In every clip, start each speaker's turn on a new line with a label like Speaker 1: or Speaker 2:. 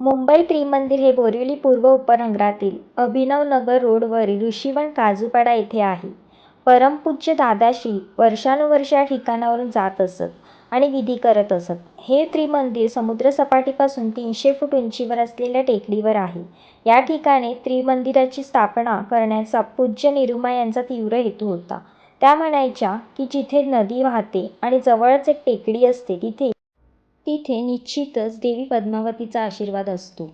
Speaker 1: मुंबई त्रिमंदिर हे बोरिवली पूर्व उपनगरातील अभिनवनगर रोडवरील ऋषीवन काजूपाडा येथे आहे. परमपूज्य दादाश्री वर्षानुवर्षे या ठिकाणावरून जात असत आणि विधी करत असत. हे त्रिमंदिर समुद्रसपाटीपासून तीनशे फूट उंचीवर असलेल्या टेकडीवर आहे. या ठिकाणी त्रिमंदिराची स्थापना करण्याचा पूज्य निरुमा यांचा तीव्र हेतू होता. त्या म्हणायच्या की जिथे नदी वाहते आणि जवळच एक टेकडी असते तिथे तिथे निश्चितच देवी पद्मावतीचा आशीर्वाद असतो.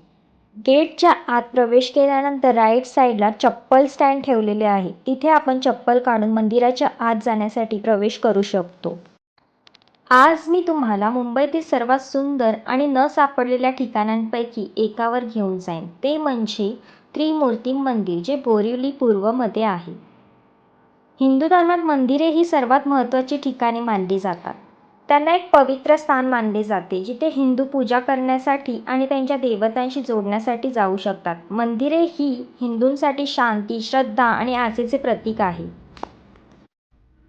Speaker 1: गेटच्या आत प्रवेश केल्यानंतर राईट साईडला चप्पल स्टँड ठेवलेले आहे. तिथे आपण चप्पल काढून मंदिराच्या आत जाण्यासाठी प्रवेश करू शकतो. आज मी तुम्हाला मुंबईतील सर्वात सुंदर आणि न सापडलेल्या ठिकाणांपैकी एकावर घेऊन जाईन ते म्हणजे त्रिमूर्ती मंदिर जे बोरिवली पूर्वमध्ये आहे. हिंदू धर्मात मंदिरे ही सर्वात महत्त्वाची ठिकाणे मानली जातात. त्यांना एक पवित्र स्थान मानले जाते जिथे हिंदू पूजा करण्यासाठी आणि त्यांच्या देवतांशी जोडण्यासाठी जाऊ शकतात. मंदिरे ही हिंदूंसाठी शांती, श्रद्धा आणि आस्थेचे प्रतीक आहे.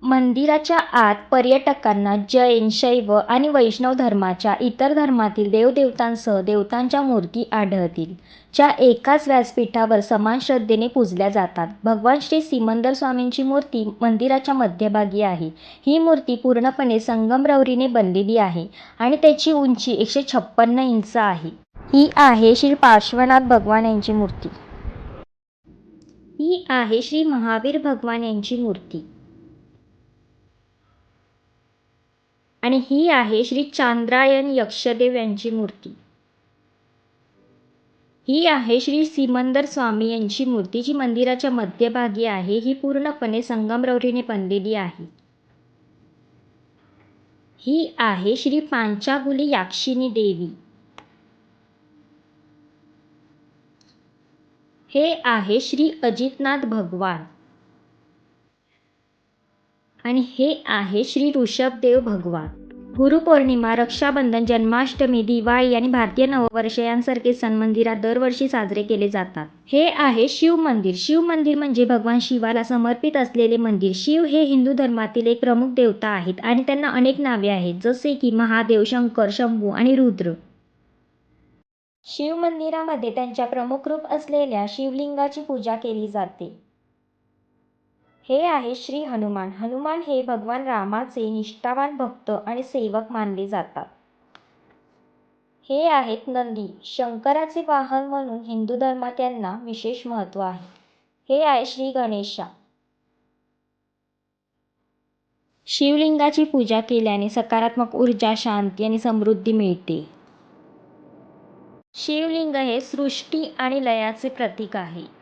Speaker 1: मंदिराच्या आत पर्यटकांना जैन, शैव आणि वैष्णव धर्माच्या इतर धर्मातील देवदेवतांसह देवतांच्या मूर्ती आढळतील, ज्या एकाच व्यासपीठावर समान श्रद्धेने पूजल्या जातात. भगवान श्री सिमंदर स्वामींची मूर्ती मंदिराच्या मध्यभागी आहे. ही मूर्ती पूर्णपणे संगमरवरीने बनलेली आहे आणि त्याची उंची एकशे छप्पन्न इंच आहे. ही आहे श्री पार्श्वनाथ भगवान यांची मूर्ती. ही आहे श्री महावीर भगवान यांची मूर्ती. आणि ही आहे श्री चांद्रायन यक्षदेव यांची मूर्ती. ही आहे श्री सिमंदर स्वामी यांची मूर्ती जी मंदिराच्या मध्यभागी आहे. ही पूर्णपणे संगमरवरीने बनलेली आहे. ही आहे श्री पांचागुली याक्षिनी देवी. हे आहे श्री अजितनाथ भगवान. आणि हे आहे श्री ऋषभदेव भगवान. गुरुपौर्णिमा, रक्षाबंधन, जन्माष्टमी, दिवाळी आणि भारतीय नववर्ष यांसारखे सण मंदिरात दरवर्षी साजरे केले जातात. हे आहे शिव मंदिर. शिव मंदिर म्हणजे भगवान शिवाला समर्पित असलेले मंदिर. शिव हे हिंदू धर्मातील एक प्रमुख देवता आहेत आणि त्यांना अनेक नावे आहेत जसे की महादेव, शंकर, शंभू आणि रुद्र. शिव मंदिरामध्ये त्यांच्या प्रमुख रूप असलेल्या शिवलिंगाची पूजा केली जाते. हे आहे श्री हनुमान. हनुमान हे भगवान रामाचे निष्ठावान भक्त आणि सेवक मानले जातात. हे आहेत नंदी. शंकराचे वाहन म्हणून हिंदू धर्मात यांना विशेष महत्त्व आहे. हे आहे श्री गणेशा. शिवलिंगाची पूजा केल्याने सकारात्मक ऊर्जा, शांती आणि समृद्धी मिळते. शिवलिंग हे सृष्टी आणि लयाचे प्रतीक आहे.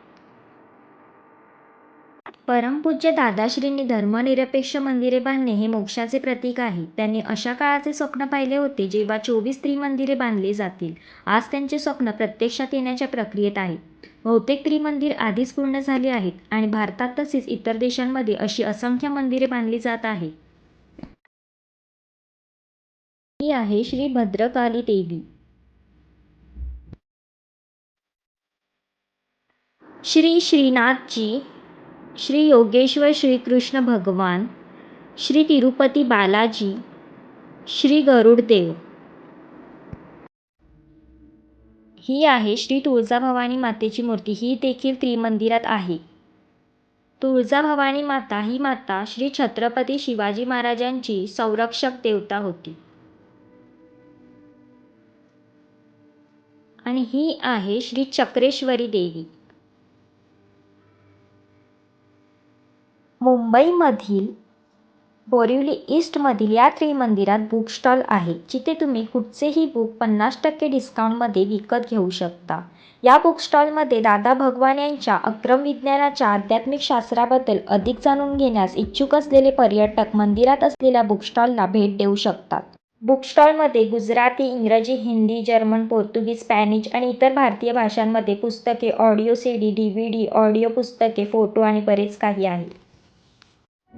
Speaker 1: परमपूज्य दादाश्रींनी धर्मनिरपेक्ष मंदिरे बांधणे हे मोक्षाचे प्रतीक आहे. त्यांनी अशा काळाचे स्वप्न पाहिले होते जेव्हा चोवीस त्रिमंदिरे बांधली जातील. आज त्यांचे स्वप्न प्रत्यक्षात येण्याच्या प्रक्रियेत आहे. बहुतेक त्रिमंदिर आधीच पूर्ण झाली आहेत आणि भारतात तसेच इतर देशांमध्ये अशी असंख्य मंदिरे बांधली जात आहेत. ही आहे श्री भद्रकाली देवी. श्री श्रीनाथजी, श्री योगेश्वर श्रीकृष्ण भगवान, श्री तिरुपती बालाजी, श्री गरुडदेव. ही आहे श्री तुळजाभवानी मातेची मूर्ती. ही देखील त्रिमंदिरात आहे. तुळजाभवानी माता ही माता श्री छत्रपती शिवाजी महाराजांची संरक्षक देवता होती. आणि ही आहे श्री चक्रेश्वरी देवी. मुंबईमधील बोरिवली ईस्टमधील या त्रिमंदिरात बुक स्टॉल आहे जिथे तुम्ही कुठचेही बुक पन्नास टक्के डिस्काउंटमध्ये विकत घेऊ शकता. या बुक स्टॉलमध्ये दादा भगवान यांच्या अक्रम विज्ञानाच्या आध्यात्मिक शास्त्राबद्दल अधिक जाणून घेण्यास इच्छुक असलेले पर्यटक मंदिरात असलेल्या बुक स्टॉलला भेट देऊ शकतात. बुक स्टॉलमध्ये गुजराती, इंग्रजी, हिंदी, जर्मन, पोर्तुगीज, स्पॅनिश आणि इतर भारतीय भाषांमध्ये पुस्तके, ऑडिओ व्ही डी ऑडिओ पुस्तके, फोटो आणि बरेच काही आहे.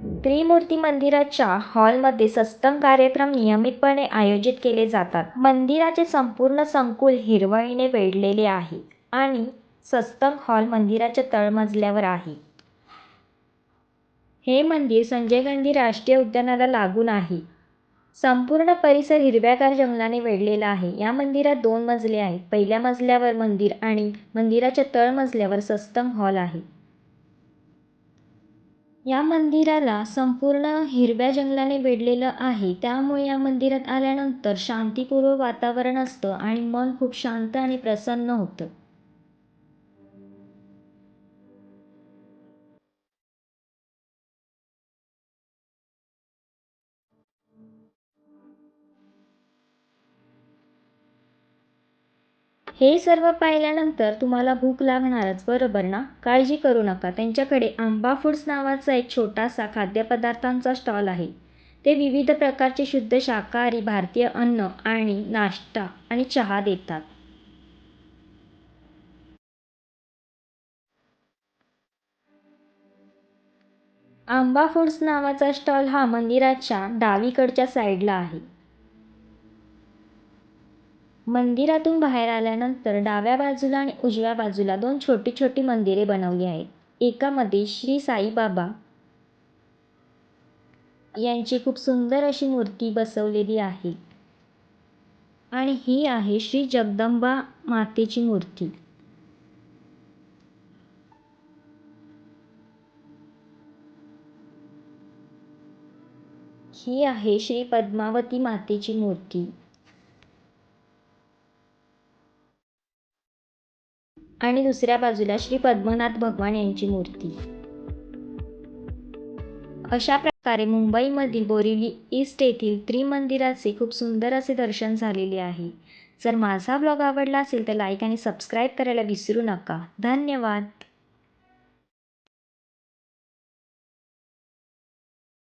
Speaker 1: त्रिमूर्ती मंदिराच्या हॉलमध्ये सत्संग कार्यक्रम नियमितपणे आयोजित केले जातात. मंदिराचे संपूर्ण संकुल हिरवळीने वेढलेले आहे आणि सत्संग हॉल मंदिराच्या तळमजल्यावर आहे. हे मंदिर संजय गांधी राष्ट्रीय उद्यानाला लागून आहे. संपूर्ण परिसर हिरव्यागार जंगलाने वेढलेला आहे. या मंदिरात दोन मजले आहेत. पहिल्या मजल्यावर मंदिर आणि मंदिराच्या तळमजल्यावर सत्संग हॉल आहे. या मंदिराला संपूर्ण हिरव्या जंगलाने वेढलेलं आहे. त्यामुळे या मंदिरात आल्यानंतर शांतीपूर्व वातावरण असतं आणि मन खूप शांत आणि प्रसन्न होतं. हे सर्व पाहिल्यानंतर तुम्हाला भूक लागणारच बरोबर ना? काळजी करू नका. त्यांच्याकडे आंबा फूड्स नावाचा एक छोटासा खाद्यपदार्थांचा स्टॉल आहे. ते विविध प्रकारचे शुद्ध शाकाहारी भारतीय अन्न आणि नाश्ता आणि चहा देतात. आंबा फूड्स नावाचा स्टॉल हा मंदिराच्या डावीकडच्या साईडला आहे. मंदिरातून बाहेर आल्यानंतर डाव्या बाजूला आणि उजव्या बाजूला दोन छोटी छोटी मंदिरे बनवली आहेत. एकामध्ये श्री साईबाबा यांची खूप सुंदर अशी मूर्ती बसवलेली आहे आणि ही आहे श्री जगदंबा मातेची मूर्ती. ही आहे श्री पद्मावती मातेची मूर्ती. आणि दुसऱ्या बाजूला श्री पद्मनाथ भगवान यांची मूर्ती. अशा प्रकारे मुंबईमधील बोरिवली ईस्ट येथील त्रिमंदिराचे खूप सुंदर असे दर्शन झालेले आहे. जर माझा ब्लॉग आवडला असेल तर लाईक आणि सबस्क्राईब करायला विसरू नका. धन्यवाद.